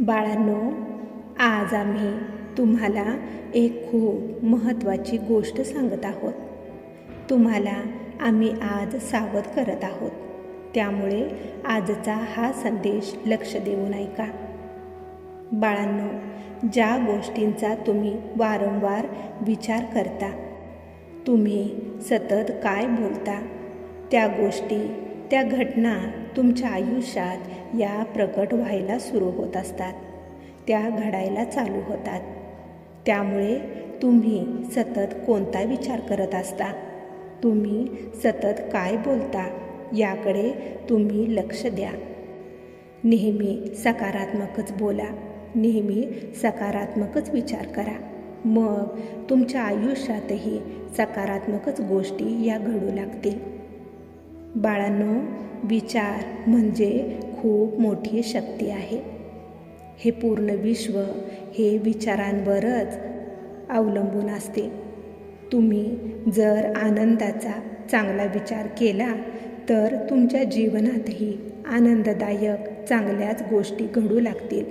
बाळांनो आज आम्ही तुम्हाला एक खूप महत्त्वाची गोष्ट सांगत आहोत. तुम्हाला आम्ही आज सावध करत आहोत. त्यामुळे आजचा हा संदेश लक्ष देऊन ऐका बाळांनो ज्या गोष्टींचा तुम्ही वारंवार विचार करता तुम्ही सतत काय बोलता त्या गोष्टी त्या घटना तुमच्या आयुष्यात या प्रकट व्हायला सुरू होत असतात. त्या घडायला चालू होतात. त्यामुळे तुम्ही सतत कोणता विचार करत असता? तुम्ही सतत काय बोलता? याकडे तुम्ही लक्ष द्या. नेहमी सकारात्मकच बोला. नेहमी सकारात्मकच विचार करा. मग तुमच्या आयुष्यातही सकारात्मकच गोष्टी या घडू लागतील. बाळांनो विचार म्हणजे खूप मोठी शक्ती आहे. हे पूर्ण विश्व हे विचारांवरच अवलंबून असते. तुम्ही जर आनंदाचा चांगला विचार केला तर तुमच्या जीवनातही आनंददायक चांगल्याच गोष्टी घडू लागतील.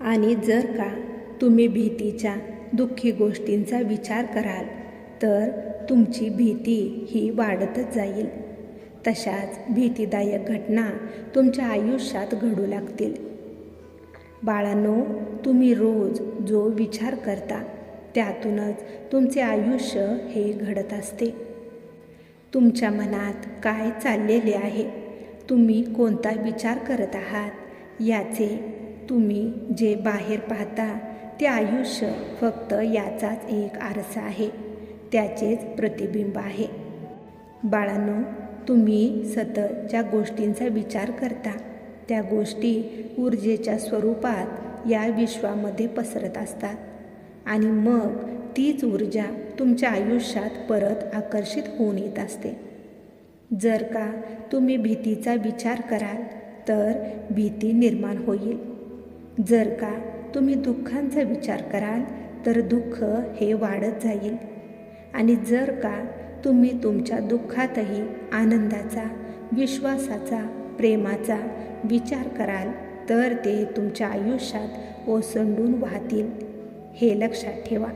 आणि जर का तुम्ही भीतीच्या दुःखी गोष्टींचा विचार कराल तर तुमची भीती ही वाढतच जाईल. तशाच भीतीदायक घटना तुमच्या आयुष्यात घडू लागतील. बाळांनो तुम्ही रोज जो विचार करता त्यातूनच तुमचे आयुष्य हे घडत असते. तुमच्या मनात काय चाललेले आहे? तुम्ही कोणता विचार करत आहात? याचे तुम्ही जे बाहेर पाहता ते आयुष्य फक्त याचाच एक आरसा आहे. त्याचेच प्रतिबिंब आहे. बाळांनो तुम्ही सतत ज्या गोष्टींचा विचार करता. त्या गोष्टी ऊर्जेच्या स्वरूपात या विश्वामध्ये पसरत असतात. आणि मग तीच ऊर्जा तुमच्या आयुष्यात परत आकर्षित होऊन येत असते. जर का तुम्ही भीतीचा विचार कराल तर भीती निर्माण होईल. जर का तुम्ही दुःखांचा विचार कराल तर दुःख हे वाढत जाईल. आणि जर का तुम्ही तुमच्या दुःखातही आनंदाचा विश्वासाचा प्रेमाचा विचार कराल तर ते तुमच्या आयुष्यात ओसंडून वाहतील हे लक्षात ठेवा.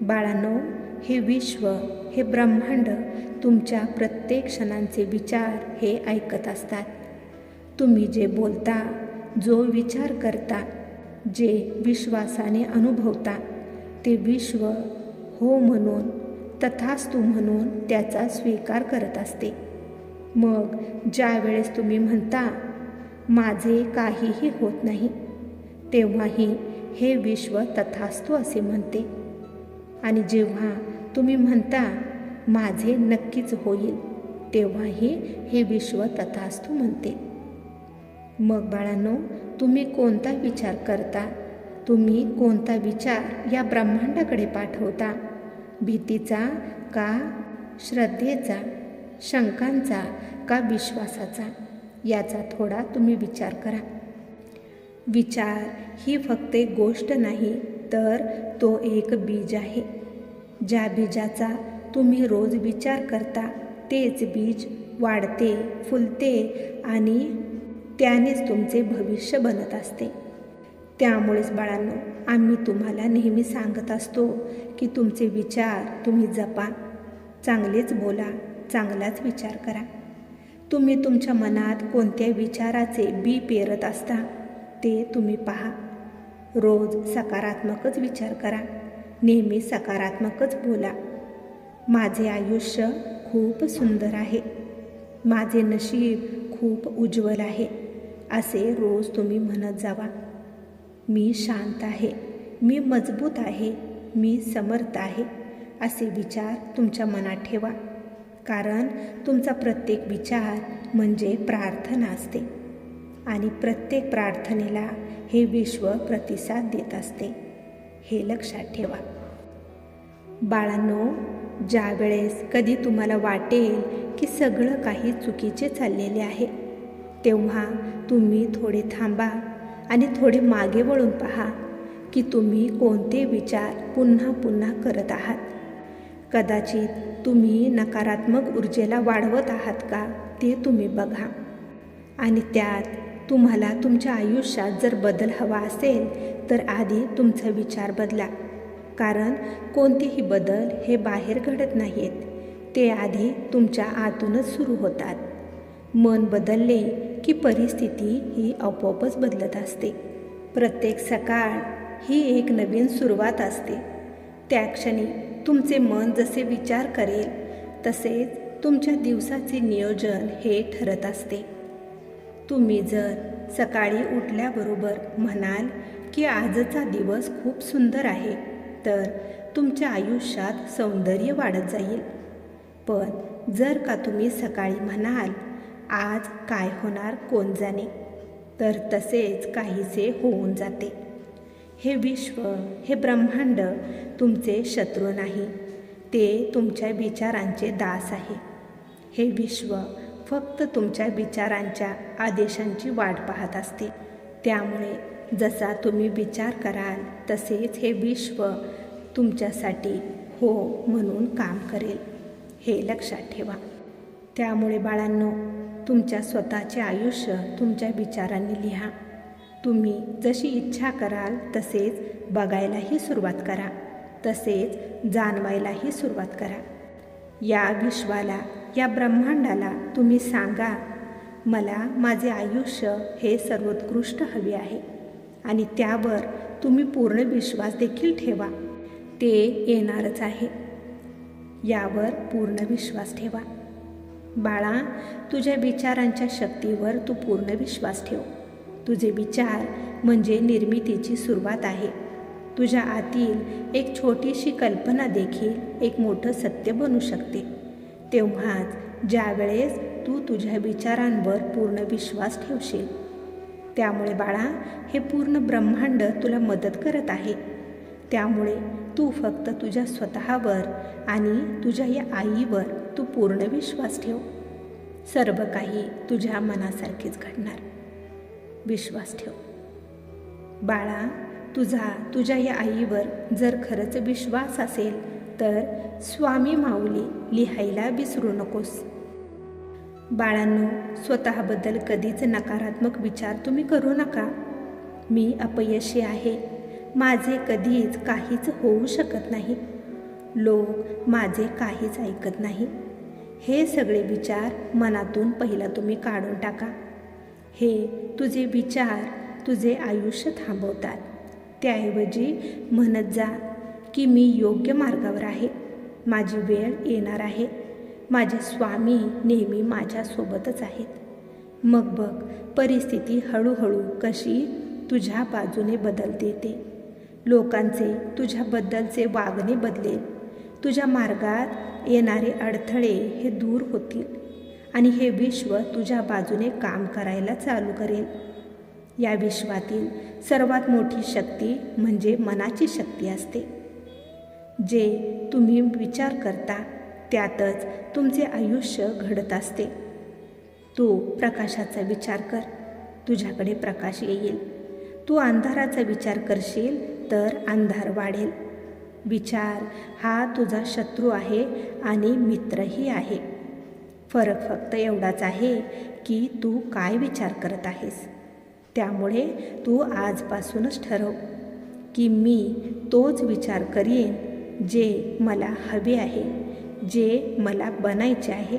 बाळांनो हे विश्व हे ब्रह्मांड तुमच्या प्रत्येक क्षणांचे विचार हे ऐकत असतात. तुम्ही जे बोलता जो विचार करता जे विश्वासाने अनुभवता ते विश्व हो म्हणून तथास्तु म्हणून त्याचा स्वीकार करत असते. मग ज्या वेळेस तुम्ही म्हणता माझे काहीही होत नाही तेव्हाही हे विश्व तथास्तू असे म्हणते. आणि जेव्हा तुम्ही म्हणता माझे नक्कीच होईल तेव्हाही हे विश्व तथास्तू म्हणते. मग बाळांनो तुम्ही कोणता विचार करता? तुम्ही कोणता विचार या ब्रह्मांडाकडे पाठवता? भीतीचा का श्रद्धेचा शंकांचा का विश्वासाचा याचा थोडा तुम्ही विचार करा. विचार ही फक्त एक गोष्ट नाही तर तो एक बीज आहे. ज्या बीजाचा तुम्ही रोज विचार करता तेच बीज वाढते फुलते आणि त्यानेच तुमचे भविष्य बनत असते. त्यामुळेच बाळांनो आम्ही तुम्हाला नेहमी सांगत असतो की तुमचे विचार तुम्ही जपा. चांगलेच बोला चांगलाच विचार करा. तुम्ही तुमच्या मनात कोणत्या विचाराचे बी पेरत असता ते तुम्ही पहा. रोज सकारात्मकच विचार करा नेहमी सकारात्मकच बोला. माझे आयुष्य खूप सुंदर आहे. माझे नशीब खूप उज्ज्वल आहे असे रोज तुम्ही म्हणत जावा. मी शांत आहे मी मजबूत आहे मी समर्थ आहे असे विचार तुमच्या मनात ठेवा. कारण तुमचा प्रत्येक विचार म्हणजे प्रार्थना असते आणि प्रत्येक प्रार्थनेला हे विश्व प्रतिसाद देत असते. हे लक्षात ठेवा. बाळांनो ज्यावेळेस कधी तुम्हाला वाटेल की सगळं काही चुकीचे चाललेले आहे तेव्हा तुम्ही थोडे थांबा. आणि थोडे मागे वळून पहा की तुम्ही कोणते विचार पुन्हा पुन्हा करत आहात. कदाचित तुम्ही नकारात्मक ऊर्जेला वाढवत आहात का ते तुम्ही बघा. आणि त्यात तुम्हाला तुमच्या आयुष्यात जर बदल हवा असेल तर आधी तुमचा विचार बदला. कारण कोणतेही बदल हे बाहेर घडत नाहीत. ते आधी तुमच्या आतूनच सुरू होतात. मन बदलले की परिस्थिती ही आपोआपच बदलत असते. प्रत्येक सकाळ ही एक नवीन सुरुवात असते. त्या क्षणी तुमचे मन जसे विचार करेल तसेच तुमच्या दिवसाचे नियोजन हे ठरत असते. तुम्ही जर सकाळी उठल्याबरोबर म्हणाल की आजचा दिवस खूप सुंदर आहे तर तुमच्या आयुष्यात सौंदर्य वाढत जाईल. पण जर का तुम्ही सकाळी म्हणाल आज काय होणार कोण जाणे तर तसेच काहीसे होऊन जाते. हे विश्व हे ब्रह्मांड तुमचे शत्रू नाही. ते तुमच्या विचारांचे दास आहे. हे विश्व फक्त तुमच्या विचारांच्या आदेशांची वाट पाहत असते. त्यामुळे जसा तुम्ही विचार कराल तसेच हे विश्व तुमच्यासाठी हो म्हणून काम करेल. हे लक्षात ठेवा. त्यामुळे बाळांनो तुमच्या स्वतःचे आयुष्य तुमच्या विचारांनी लिहा. तुम्ही जशी इच्छा कराल तसेच बघायलाही सुरुवात करा. तसेच जाणवायलाही सुरुवात करा. या विश्वाला या ब्रह्मांडाला तुम्ही सांगा मला माझे आयुष्य हे सर्वोत्कृष्ट हवे आहे आणि त्यावर तुम्ही पूर्ण विश्वास देखील ठेवा. ते येणारच आहे. यावर पूर्ण विश्वास ठेवा. बाळा तुझ्या विचारांच्या शक्तीवर तू पूर्ण विश्वास ठेव. तुझे विचार म्हणजे निर्मितीची सुरुवात आहे. तुझ्या आतील एक छोटीशी कल्पना देखील एक मोठं सत्य बनू शकते. तेव्हाच ज्यावेळेस तू तुझ्या विचारांवर पूर्ण विश्वास ठेवशील. त्यामुळे बाळा हे पूर्ण ब्रह्मांड तुला मदत करत आहे. त्यामुळे तू फक्त तुझ्या स्वतःवर आणि तुझ्या या आईवर तू पूर्ण विश्वास ठेव. सर्व काही तुझ्या मनासारखेच घडणार. विश्वास ठेव. बाळा तुझा तुझ्या या आईवर जर खरंच विश्वास असेल तर स्वामी माऊली लिहायला विसरू नकोस. बाळांनो स्वतःबद्दल कधीच नकारात्मक विचार तुम्ही करू नका. मी अपयशी आहे. माझे कधीच काहीच होऊ शकत नाही. लोक माझे काहीच ऐकत नाही. हे सगळे विचार मनातून पहिला तुम्ही काढून टाका. हे तुझे विचार तुझे आयुष्य थांबवतात. त्याऐवजी म्हणत जा की मी योग्य मार्गावर आहे. माझी वेळ येणार आहे. माझे स्वामी नेहमी माझ्यासोबतच आहेत. मग बघ परिस्थिती हळूहळू कशी तुझ्या बाजूने बदलते ते. लोकांचे तुझ्याबद्दलचे वागणे बदलेल. तुझ्या मार्गात येणारे अडथळे हे दूर होतील आणि हे विश्व तुझ्या बाजूने काम करायला चालू करेल. या विश्वातील सर्वात मोठी शक्ती म्हणजे मनाची शक्ती असते. जे तुम्ही विचार करता त्यातच तुमचे आयुष्य घडत असते. तू प्रकाशाचा विचार कर तुझ्याकडे प्रकाश येईल. तू अंधाराचा विचार करशील तर अंधार वाढेल. विचार हा तुझा शत्रू आहे आणि मित्रही आहे. फरक फक्त एवढाच आहे की तू काय विचार करत आहेस? त्यामुळे तू आजपासूनच ठरव की मी तोच विचार करीन जे मला हवे आहे जे मला बनायचे आहे.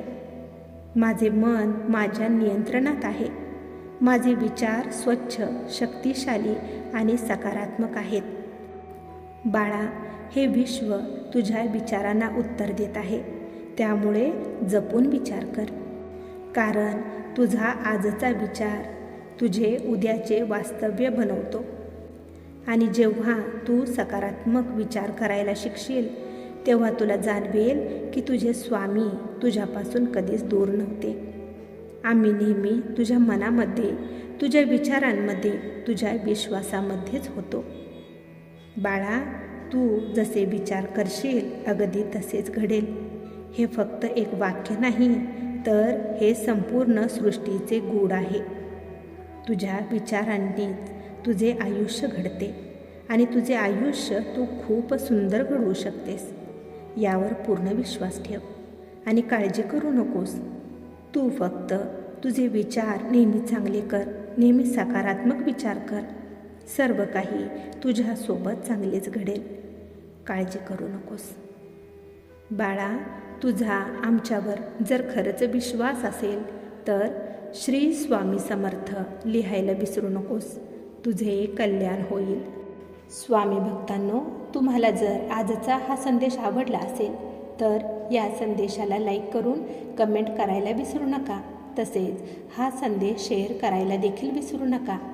माझे मन माझ्या नियंत्रणात आहे. माझे विचार स्वच्छ शक्तिशाली आणि सकारात्मक आहेत. बाळा हे विश्व तुझ्या विचारांना उत्तर देत आहे. त्यामुळे जपून विचार कर. कारण तुझा आजचा विचार तुझे उद्याचे वास्तव्य बनवतो. आणि जेव्हा तू सकारात्मक विचार करायला शिकशील तेव्हा तुला जाणवेल की तुझे स्वामी तुझ्यापासून कधीच दूर नव्हते. आम्ही नेहमी तुझ्या मनामध्ये तुझ्या विचारांमध्ये तुझ्या विश्वासामध्येच होतो. बाळा तू जसे विचार करशील अगदी तसेच घडेल. हे फक्त एक वाक्य नाही तर हे संपूर्ण सृष्टीचे गूढ आहे. तुझ्या विचारांनीच तुझे आयुष्य घडते आणि तुझे आयुष्य तू खूप सुंदर घडवू शकतेस. यावर पूर्ण विश्वास ठेव आणि काळजी करू नकोस. तू फक्त तुझे विचार नेहमी चांगले कर नेहमी सकारात्मक विचार कर. सर्व काही तुझ्यासोबत चांगलेच घडेल. काळजी करू नकोस. बाळा तुझा आमच्यावर जर खरंच विश्वास असेल तर श्री स्वामी समर्थ लिहायला विसरू नकोस. तुझे कल्याण होईल. स्वामी भक्तांनो तुम्हाला जर आजचा हा संदेश आवडला असेल तर या संदेशाला लाईक करून कमेंट करायला विसरू नका. तसेच हा संदेश शेअर करायला देखील विसरू नका.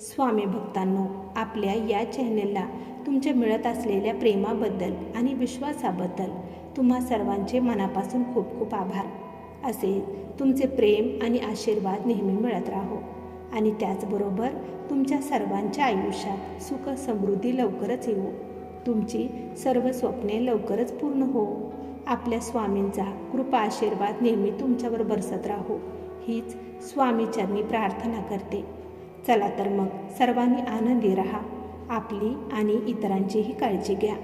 स्वामी भक्तांनो आपल्या या चॅनेलला तुमच्या मिळत असलेल्या प्रेमाबद्दल आणि विश्वासाबद्दल तुम्हा सर्वांचे मनापासून खूप खूप आभार. असे तुमचे प्रेम आणि आशीर्वाद नेहमी मिळत राहो. आणि त्याचबरोबर तुमच्या सर्वांच्या आयुष्यात सुख समृद्धी लवकरच येऊ तुमची सर्व स्वप्ने लवकरच पूर्ण हो. आपल्या स्वामींचा कृपा आशीर्वाद नेहमी तुमच्यावर बरसत राहो. हीच स्वामीचरणी प्रार्थना करते. चला तर मग सर्वांनी आनंदी रहा आपली आणि इतरांचीही काळजी घ्या.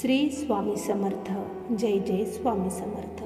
श्री स्वामी समर्थ. जय जय स्वामी समर्थ.